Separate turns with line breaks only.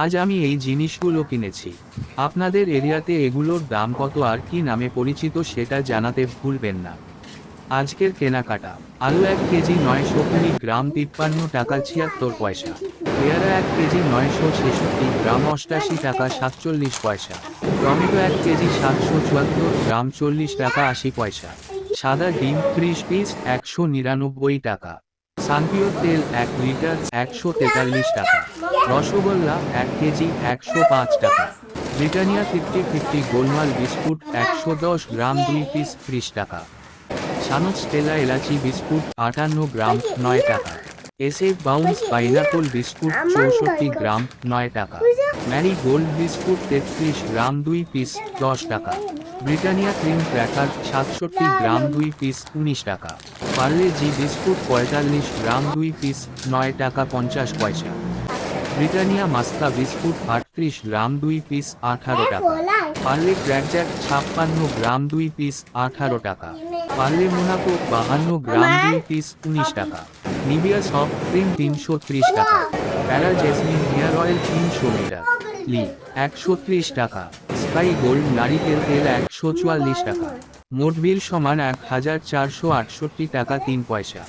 আজ আমি এই জিনিসগুলো কিনেছি। আপনাদের এরিয়াতে এগুলোর দাম কত আর কি নামে পরিচিত সেটা জানাতে ভুলবেন না। আজকের কেনাকাটা। আলু এক কেজি নয়শো কুড়ি গ্রাম তিপ্পান্ন টাকা ছিয়াত্তর পয়সা। পেয়ারা এক কেজি নয়শো ছেষট্টি গ্রাম অষ্টাশি টাকা সাতচল্লিশ পয়সা। টমেটো এক কেজি সাতশো চুয়াত্তর গ্রাম চল্লিশ টাকা আশি পয়সা। সাদা ডিম ত্রিশ পিস একশো নিরানব্বই টাকা। সানপিওর তেল এক লিটার একশো তেতাল্লিশ টাকা। রসগোল্লা এক কেজি একশো পাঁচ টাকা। ব্রিটানিয়া ফিফটি ফিফটি গোলমাল বিস্কুট একশো দশ গ্রাম দুই পিস ত্রিশ টাকা। সানক স্টেলা এলাচি বিস্কুট আটান্ন গ্রাম নয় টাকা। এসএফ বাউন্স পাইনাপল বিস্কুট চৌষট্টি গ্রাম নয় টাকা। ম্যারি গোল্ড বিস্কুট তেত্রিশ গ্রাম দুই পিস দশ টাকা। ব্রিটানিয়া ক্রিম ক্র্যাকার সাতষট্টি গ্রাম দুই পিস উনিশ টাকা। পার্লে জি বিস্কুট পঁয়তাল্লিশ গ্রাম দুই পিস নয় টাকা পঞ্চাশ পয়সা। ব্রিটানিয়া মাস্তা বিস্কুট আটত্রিশ গ্রাম দুই পিস আঠারো টাকা। পার্লে ক্র্যাকজ্যাক ছাপ্পান্ন গ্রাম দুই পিস আঠারো টাকা। পার্লে মোনাকো বাহান্ন গ্রাম দুই পিস উনিশ টাকা। নিবিয়া সফট ক্রিম তিনশো ত্রিশ টাকা। প্যারা জেসমিন হেয়ার অয়েল তিনশো লিটার লি একশো ত্রিশ টাকা। স্কাই গোল্ড নারিকেল তেল একশো চুয়াল্লিশ টাকা। মোট বিল সমান এক হাজার চারশো আটষট্টি টাকা তিন পয়সা।